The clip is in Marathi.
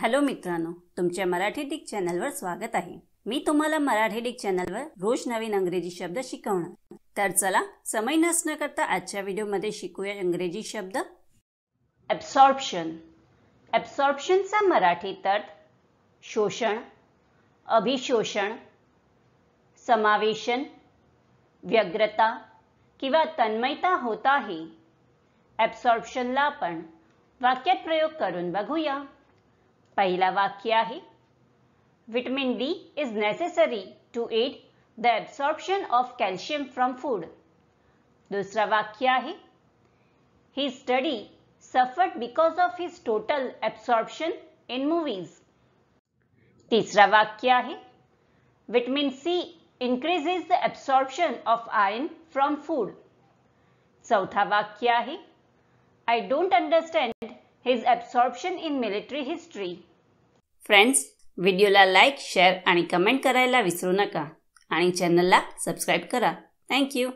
हॅलो मित्रांनो तुमच्या मराठी डिक चॅनलवर स्वागत आहे. मी तुम्हाला मराठी डिक चॅनलवर रोज नवीन अंग्रेजी शब्द शिकवणार. तर चला समय नसणं करता आजच्या व्हिडिओमध्ये शिकूया इंग्रजी शब्द. ॲब्सॉर्प्शन ॲब्सॉर्प्शनचा मराठीत अर्थ शोषण अभिशोषण समावेशन व्यग्रता किंवा तन्मयता होत आहे. ॲब्सॉर्प्शनला आपण वाक्यात प्रयोग करून बघूया. पहिला वाक्य है? Vitamin D is necessary to aid the absorption of calcium from food दुसरा वाक्य आहे ही? Study suffered because of his total absorption in movies तिसरा वाक्य है? Vitamin C increases the absorption of iron from food चौथा वाक्य है? I don't understand his absorption in military history friends व्हिडिओला लाईक शेअर आणि कमेंट करायला विसरू नका. आणि चॅनलला सबस्क्राईब करा. थँक्यू